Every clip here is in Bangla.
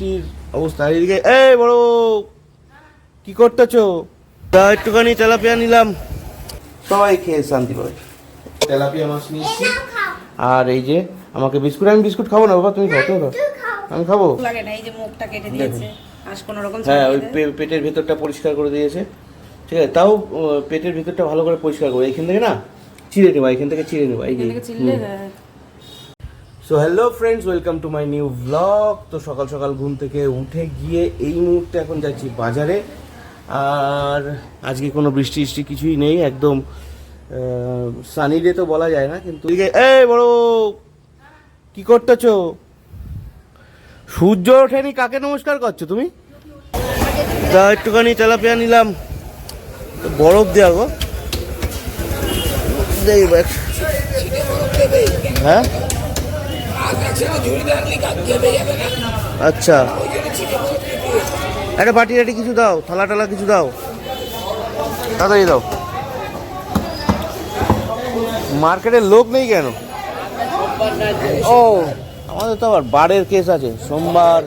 বৃষ্টির অবস্থা? এদিকে এই বড় কি করতেছো? তা একটুখানি তেলাপিয়া নিলাম। সবাই খেয়ে শান্তি পাবে। তেলাপিয়া মাছ নিয়েছি। আর এই যে আমাকে বিস্কুট আমি বিস্কুট খাব না বাবা তুমি খাও তুমি খাও। আমি খাব? লাগে না এই যে মুখটা কেটে দিয়েছে। আজ কোনো রকম হ্যাঁ ওই পেটের ভেতরটা পরিষ্কার করে দিয়েছে। ঠিক আছে তাও পেটের ভেতরটা ভালো করে পরিষ্কার করে এখান থেকে না চিড়ে নেবা এখান থেকে চিড়ে নেবা এই যে এখান থেকে চিল্লে হ্যাঁ। So hello friends welcome to my new blog তো সকাল সকাল ঘুম থেকে উঠে গিয়ে এই মুহূর্তে এখন যাচ্ছি বাজারে। আর আজকে কোনো বৃষ্টি বৃষ্টি কিছুই নেই, একদম সানি ডে তো বলা যায় না, কিন্তু এই বড় কি করতেছ? সূর্য ওঠেনি, কাকে নমস্কার করছ তুমি? তা একটুখানি তেলাপিয়া নিলাম। বরফ দেওয়া গো। হ্যাঁ? আচ্ছা। একটা বাটি টাটি কিছু দাও, থালা টালা কিছু দাও। তাড়াতাড়ি দাও। মার্কেটের লোক নেই কেন? ও, আমাদের তো আবার বারের কেস আছে, সোমবার।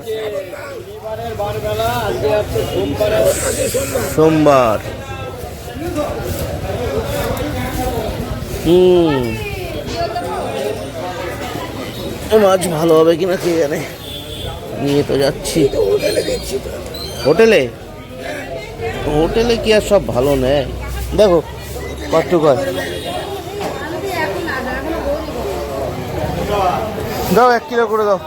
সোমবার। হুম। মাছ ভালো হবে কিনা কে জানে? নিয়ে তো যাচ্ছি। হোটেলে? হোটেলে কি আর সব ভালো নেয়? দেখো কত কয়। দাও, এক কিলো করে দাও।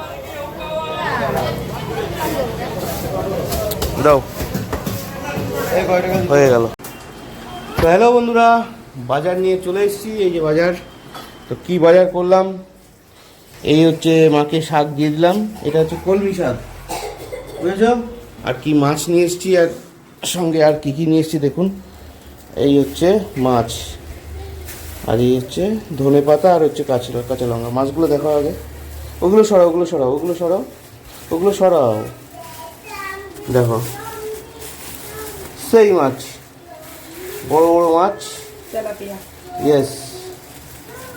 দাও। হয়ে গেল। তো হ্যালো বন্ধুরা, বাজার নিয়ে চলে এসেছি, এই যে বাজার। তো কি বাজার করলাম? এই হচ্ছে মাকে শাক দিয়ে দিলাম এটা হচ্ছে কলমি শাক। বুঝেছ? আর কি মাছ নিয়ে এসেছি আর সঙ্গে আর কি কি নিয়ে এসেছি দেখুন। এই হচ্ছে মাছ আর এই হচ্ছে ধনে পাতা আর হচ্ছে কাঁচা কাঁচা লঙ্কা। মাছগুলো দেখো আগে। ওগুলো সরাও ওগুলো সরাও ওগুলো সরাও ওগুলো সরাও। দেখো। সেই মাছ। বড় বড় মাছ। ইয়েস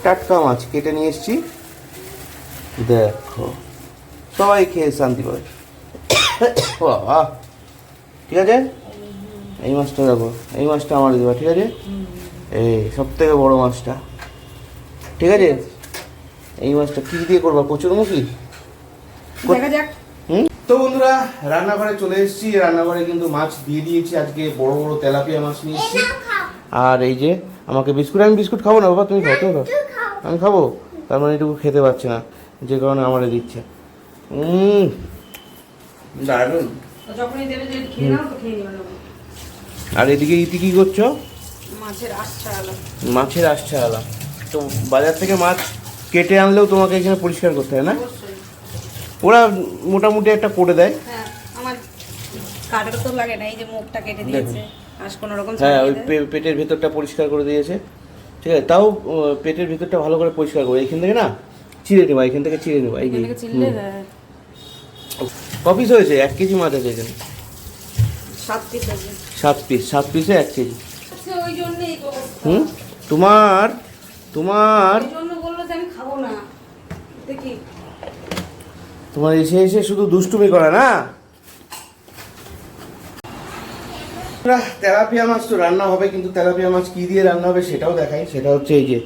টাটকা মাছ কেটে নিয়ে এসেছি। দেখো সবাই খেয়ে শান্তি পাবে। বাবা ঠিক আছে? এই মাছটা দেখো এই মাছটা আমার দেবা ঠিক আছে? এই সব থেকে বড়ো মাছটা ঠিক আছে? এই মাছটা কী দিয়ে করবা কচুরমুখী দেখা যাক। হুম? তো বন্ধুরা রান্নাঘরে চলে এসেছি। রান্নাঘরে কিন্তু মাছ দিয়ে দিয়েছি। আজকে বড় বড় তেলাপিয়া মাছ নিয়ে এসেছি। আর এই যে আমাকে বিস্কুট আমি বিস্কুট খাব না বাবা? তুমি খাও তুমি খাও। আমি খাব? তার মানে এটুকু খেতে পারছে না। যে কারণে আমারে দিচ্ছে। দারুণ। আর এদিকে ইতি কি করছ? মাছের আচ্ছা আলো মাছের আসছে আলাম তো বাজার থেকে মাছ কেটে আনলেও তোমাকে এখানে পরিষ্কার করতে হয় না? ওরা মোটামুটি একটা করে দেয়। হ্যাঁ আমার কাটার তো লাগে না এই যে মুখটা কেটে দিয়েছে। আজ কোনো রকম হ্যাঁ ওই পেটের ভেতরটা পরিষ্কার করে দিয়েছে। ঠিক আছে তাও পেটের ভেতরটা ভালো করে পরিষ্কার করে। এখান থেকে না চিড়ে নেবা এখান থেকে চিড়ে নেবা এই কপিস হয়েছে? এক কেজি মাছ আছে এখানে। সাত পিস সাত পিস সাত পিসে এক কেজি। আচ্ছা। হুম? তোমার তোমার তোমার এসে এসে শুধু দুষ্টুমি করে না? তেলাপিয়া মাছ তো রান্না হবে কিন্তু তেলাপিয়া মাছ কি দিয়ে রান্না হবে সেটাও দেখাই। সেটা হচ্ছে এই যে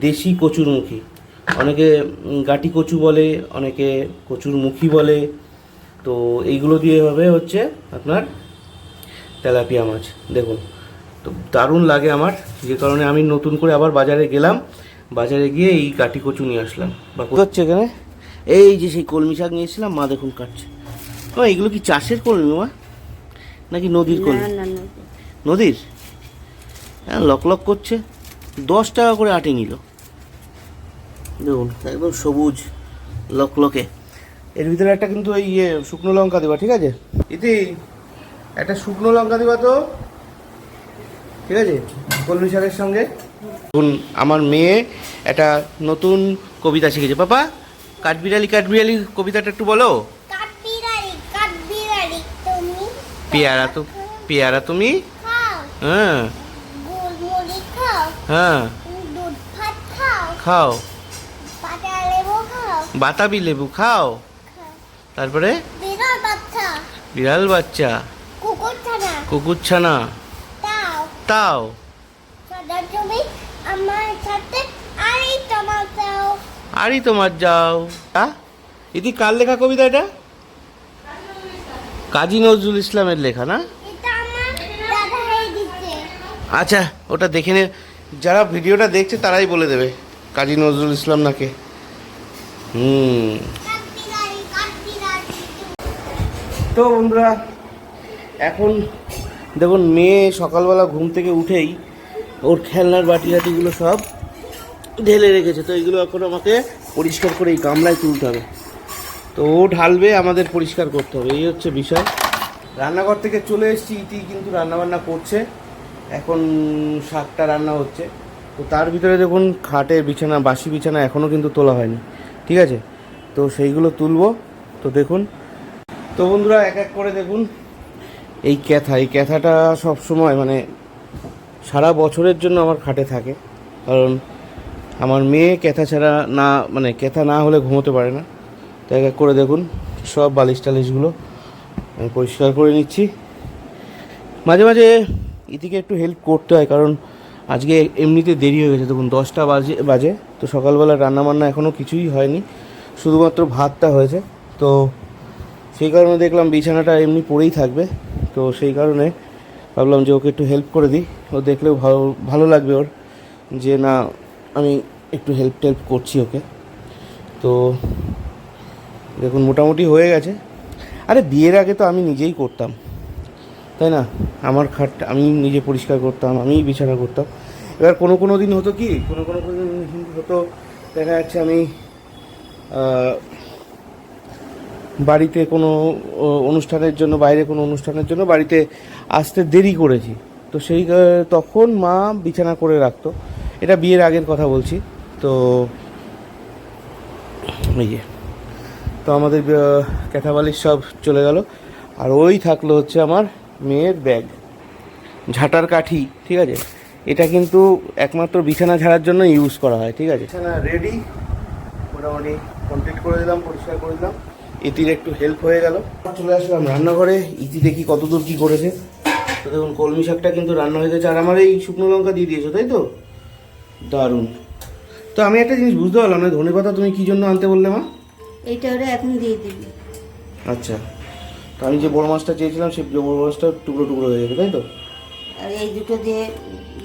দেশি কচুরমুখী অনেকে গাটি কচু বলে অনেকে কচুরমুখী বলে। তো এইগুলো দিয়ে হবে হচ্ছে আপনার তেলাপিয়া মাছ। দেখুন তো দারুণ লাগে আমার। যে কারণে আমি নতুন করে আবার বাজারে গেলাম। বাজারে গিয়ে এই কাটি কচু নিয়ে আসলাম। বা হচ্ছে এখানে? এই যে সেই কলমি শাক নিয়েছিলাম মা দেখুন কাটছে। ও এগুলো কি চাষের কলমি মা? নাকি নদীর কলমি? না না নদীর? হ্যাঁ লক লক করছে। দশ টাকা করে আটে নিল। দেখুন একদম সবুজ লকলকে। এর ভিতরে একটা কিন্তু এই ইয়ে শুকনো লঙ্কা দেবা ঠিক আছে? ইতি একটা শুকনো লঙ্কা দিবা তো। ঠিক আছে? কলমি শাকের সঙ্গে। এখন আমার মেয়ে একটা নতুন কবিতা শিখেছে। পাপা কাঠবিড়ালি কাঠবিড়ালি কবিতাটা একটু বলো। পেয়ারা তো পেয়ারা তুমি? হ্যাঁ। হ্যাঁ। খাও। বাতাবি লেবু খাও? তারপরে? বিরল পাতা বিড়াল বাচ্চা। কুকুর ছানা তাও। তাও। তুমি আমার সাথে আরে তোমার তাও আরই তোমার যাও। হ্যাঁ ইতি কার লেখা কবিতা এটা? কাজী নজরুল ইসলামের লেখা না? এটা আচ্ছা ওটা দেখে নে। যারা ভিডিওটা দেখছে তারাই বলে দেবে কাজী নজরুল ইসলাম নাকে। হুম। তো বন্ধুরা, এখন দেখুন, মেয়ে সকালবেলা ঘুম থেকে উঠেই ওর খেলনার বাটি টাটিগুলো সব ঢেলে রেখেছে। তো এগুলো এখন আমাকে পরিষ্কার করে এই গামলায় তুলতে হবে। তো ও ঢালবে, আমাদের পরিষ্কার করতে হবে। এই হচ্ছে বিষয়। রান্নাঘর থেকে চলে এসেছি ইতি কিন্তু রান্নাবান্না করছে। এখন শাকটা রান্না হচ্ছে। তো তার ভিতরে দেখুন খাটে বিছানা, বাসি বিছানা এখনও কিন্তু তোলা হয়নি। ঠিক আছে? তো সেইগুলো তুলবো। তো দেখুন। তো বন্ধুরা, এক এক করে দেখুন। এই ক্যাথা, এই ক্যাথাটা সব সময় মানে সারা বছরের জন্য আমার খাটে থাকে। কারণ আমার মেয়ে ক্যাথা ছাড়া না মানে ক্যাথা না হলে ঘুমোতে পারে না। তো এক এক করে দেখুন সব বালিশ টালিশগুলো আমি পরিষ্কার করে নিচ্ছি। মাঝে মাঝে ইতিকে একটু হেল্প করতে হয়, কারণ আজকে এমনিতে দেরি হয়ে গেছে, দেখুন দশটা বাজে বাজে, তো সকালবেলা রান্নাবান্না এখনও কিছুই হয়নি, শুধুমাত্র ভাতটা হয়েছে, তো সেই কারণে দেখলাম বিছানাটা এমনি পড়েই থাকবে, তো সেই কারণে ভাবলাম যে ওকে একটু হেল্প করে দিই, ও দেখলেও ভালো ভালো লাগবে ওর, যে না, আমি একটু হেল্প টেল্প করছি ওকে, তো দেখুন মোটামুটি হয়ে গেছে, আরে বিয়ের আগে তো আমি নিজেই করতাম তাই না? আমার খাট আমি নিজে পরিষ্কার করতাম আমিই বিছানা করতাম। এবার কোনো কোনো দিন হতো কি কোনো কোনো দিন হতো দেখা যাচ্ছে আমি বাড়িতে কোনো অনুষ্ঠানের জন্য বাইরে কোনো অনুষ্ঠানের জন্য বাড়িতে আসতে দেরি করেছি। তো সেই তখন মা বিছানা করে রাখতো। এটা বিয়ের আগের কথা বলছি। তো এই যে তো আমাদের আহ, ক্যাথাবালিশ সব চলে গেল। আর ওই থাকল হচ্ছে আমার মেয়ের ব্যাগ ঝাঁটার কাঠি ঠিক আছে? এটা কিন্তু একমাত্র বিছানা ঝাড়ার জন্য ইউজ করা হয় ঠিক আছে? বিছানা রেডি মোটামুটি কমপ্লিট করে দিলাম পরিষ্কার করে দিলাম। ইতির একটু হেল্প হয়ে গেল। চলে আসলাম রান্নাঘরে ইতি দেখি কতদূর কী করেছে। তো দেখুন কলমি শাকটা কিন্তু রান্না হয়ে গেছে আর আমার এই শুকনো লঙ্কা দিয়ে দিয়েছ তাই তো? দারুণ। তো আমি একটা জিনিস বুঝতে পারলাম না ধনে পাতা তুমি কি জন্য আনতে বললে মা? এইটা ওরা এখন দিয়ে দিবি। আচ্ছা। তো আমি যে বড় মাছটা চেয়েছিলাম সেই বড় মাছটা টুকরো টুকরো হয়ে যাবে তাই তো? আর এই দুটো দিয়ে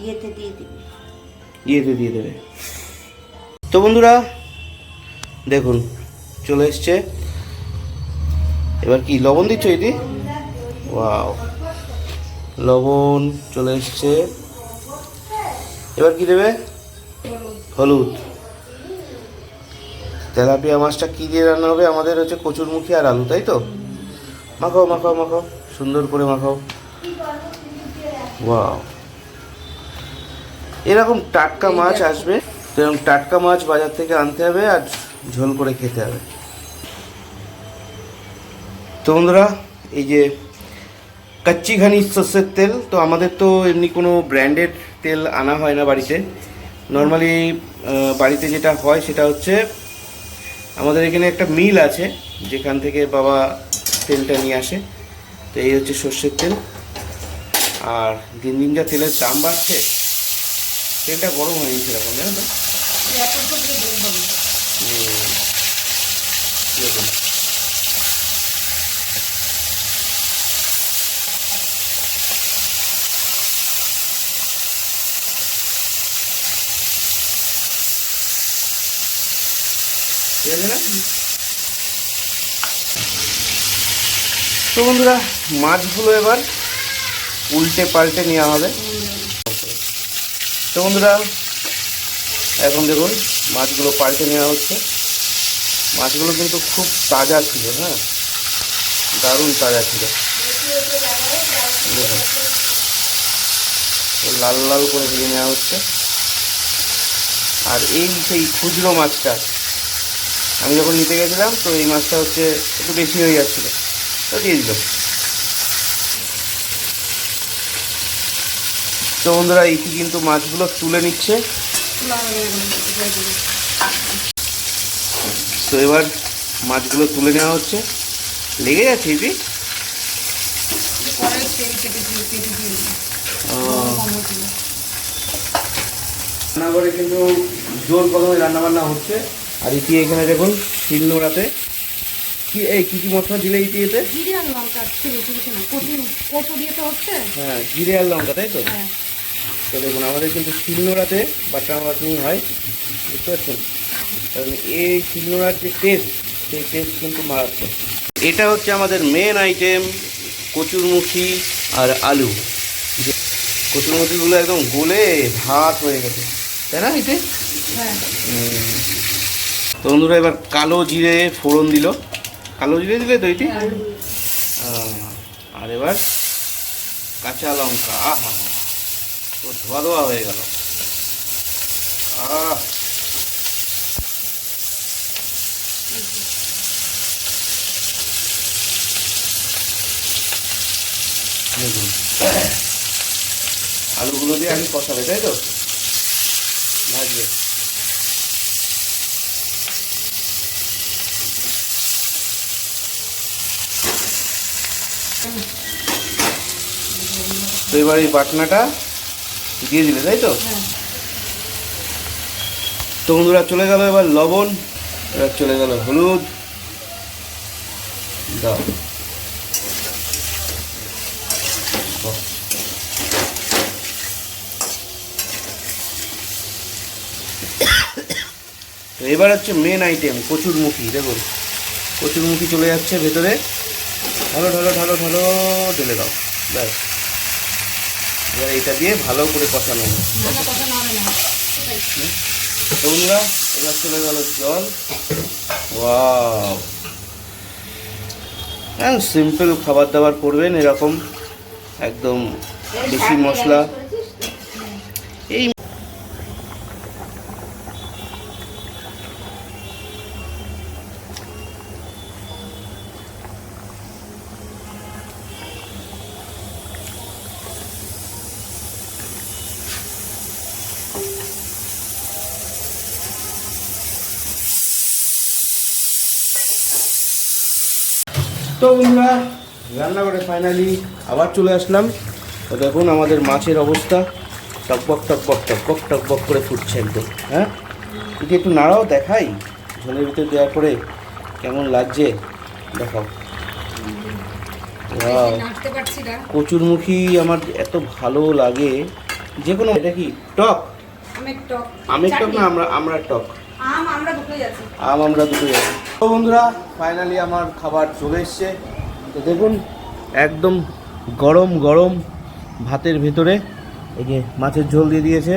ইয়েতে দিয়ে দিবি। ইয়েতে দিয়ে দেবে। তো বন্ধুরা দেখুন চলে এসছে। এবার কি লবণ দিচ্ছ এটি? ওয়াও। লবণ চলে এসছে। এবার কি দেবে? হলুদ। তেলাপিয়া মাছটা কি দিয়ে রান্না হবে? আমাদের হচ্ছে কচুর কচুরমুখী আর আলু তাই তো? মাখাও মাখাও মাখাও। সুন্দর করে মাখাও। ওয়াও এরকম টাটকা মাছ আসবে। তো এরকম টাটকা মাছ বাজার থেকে আনতে হবে আর ঝোল করে খেতে হবে। তো বন্ধুরা এই যে কাচ্চি ঘানি সর্ষের তেল তো আমাদের তো এমনি কোনো ব্র্যান্ডেড তেল আনা হয় না বাড়িতে। নর্মালি বাড়িতে যেটা হয় সেটা হচ্ছে আমাদের এখানে একটা মিল আছে যেখান থেকে বাবা তেলটা নিয়ে আসে তো এই হচ্ছে সর্ষের তেল আর দিন দিন যা তেলের দাম বাড়ছে, তেলটা গরম হয়ে গেছে এরকম, জানো তো। ঠিক আছে না? তো বন্ধুরা, মাছগুলো এবার উল্টে পাল্টে নেওয়া হবে। তো বন্ধুরা, এখন দেখুন, মাছগুলো পাল্টে নেওয়া হচ্ছে। মাছগুলো কিন্তু খুব তাজা ছিল হ্যাঁ? দারুণ তাজা ছিল। লাল লাল করে ভেজে নেওয়া হচ্ছে। আর এই সেই খুচরো মাছটা, আমি যখন নিতে গেছিলাম, তো এই মাছটা হচ্ছে একটু বেশি হয়ে যাচ্ছিল। তো দিয়ে দিল। তো বন্ধুরা ইতি কিন্তু মাছগুলো তুলে নিচ্ছে। তো এবার মাছগুলো তুলে নেওয়া হচ্ছে। লেগে যাচ্ছে ইতি। রান্নাঘরে কিন্তু জোর কদমে রান্না বান্না হচ্ছে। আর ইতি এখানে দেখুন শিলনোড়াতে কি এই কি কি মশলা দিলে এতে জিরে আর লঙ্কা ছিল কিছু না কচু কচু দিয়ে তো হচ্ছে। হ্যাঁ জিরে আর লঙ্কা তাই তো? হ্যাঁ। তো দেখুন আমাদের কিন্তু শিলনোড়াতে হয় বুঝতে পারছেন? কারণ এই শিলনোড়ার যে টেস্ট সেই টেস্ট কিন্তু মারাত্মক। এটা হচ্ছে আমাদের মেন আইটেম কচুরমুখী আর আলু। কচুরমুখীগুলো একদম গলে ভাত হয়ে গেছে। তাই না এতে? হ্যাঁ। তো বন্ধুরা এবার কালো জিরে ফোড়ন দিল। কালো জিরে দিলে হ্যাঁ। আর এবার কাঁচা লঙ্কা। আহা তো ধোয়া ধোয়া হয়ে গেল। আহ। দেখুন। আলুগুলো দিয়ে আমি কষাবে, তাই তো? ভাজবে। তো এবার এই বাটনাটা দিয়ে দিলে তাই তো? হ্যাঁ। তো বন্ধুরা চলে গেল এবার লবণ এবার চলে গেল হলুদ। দাও। তো এবার হচ্ছে মেন আইটেম কচুরমুখী দেখুন। কচুরমুখী চলে যাচ্ছে ভেতরে। ঢালো ঢালো ঢালো ঢালো ঢেলে দাও। ব্যাস। এবার এটা দিয়ে ভালো করে কষানো হবে। বন্ধুরা এবার চলে গেল জল। হ্যাঁ সিম্পল খাবার দাবার করবেন এরকম একদম বেশি মশলা। এই তো বন্ধুরা রান্নাঘরে ফাইনালি আবার চলে আসলাম। তো দেখুন আমাদের মাছের অবস্থা। টকবক টকবক টকবক টকবক করে ফুটছে একদম হ্যাঁ? এটি একটু নাড়াও দেখাই। ঝোলের ভিতরে দেওয়ার পরে কেমন লাগছে দেখাও। কচুরমুখী আমার এত ভালো লাগে। যে কোনো এটা কি টক? আমের টক। না আমরা আমরা টক। আম আমরা আছে। দুটো যাচ্ছি তো বন্ধুরা ফাইনালি আমার খাবার চলে এসছে। তো দেখুন, একদম গরম গরম ভাতের ভেতরে এই যে মাছের ঝোল দিয়ে দিয়েছে,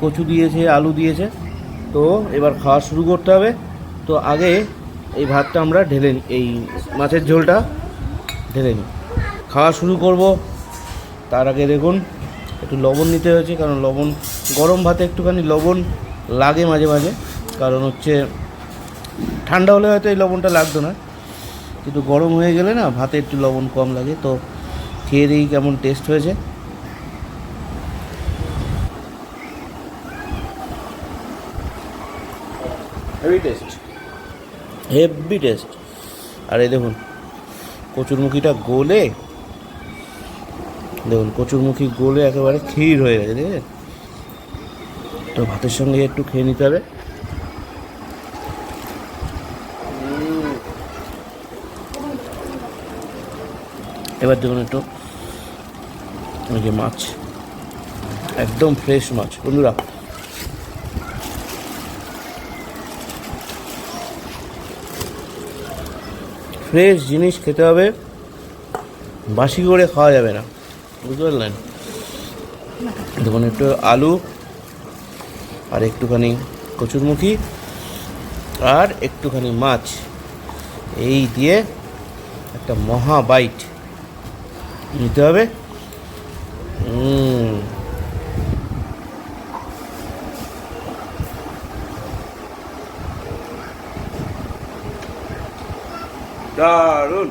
কচু দিয়েছে, আলু দিয়েছে। তো এবার খাওয়া শুরু করতে হবে। তো আগে এই ভাতটা আমরা ঢেলে নিই এই মাছের ঝোলটা ঢেলে নিই খাওয়া শুরু করব। তার আগে দেখুন, একটু লবণ নিতে হয়েছে, কারণ লবণ গরম ভাতে একটুখানি লবণ লাগে মাঝে মাঝে। কারণ হচ্ছে ঠান্ডা হলে হয়তো এই লবণটা লাগতো না। কিন্তু গরম হয়ে গেলে না ভাতে একটু লবণ কম লাগে। তো খেয়ে দিই কেমন টেস্ট হয়েছে। হেভি টেস্ট হেভি টেস্ট আর এই দেখুন কচুরমুখিটা গোলে দেখুন কচুরমুখী গোলে একেবারে ক্ষীর হয়ে গেছে দেখেছেন তো ভাতের সঙ্গে একটু খেয়ে নিতে হবে। এবার দেখুন একটু ওই যে মাছ, একদম ফ্রেশ মাছ, বন্ধুরা। ফ্রেশ জিনিস খেতে হবে, বাসি করে খাওয়া যাবে না, বুঝতে পারলেন? দেখুন একটু আলু, আর একটুখানি কচুরমুখী, আর একটুখানি মাছ। এই দিয়ে একটা মহা বাইট নিতে হবে। দারুণ।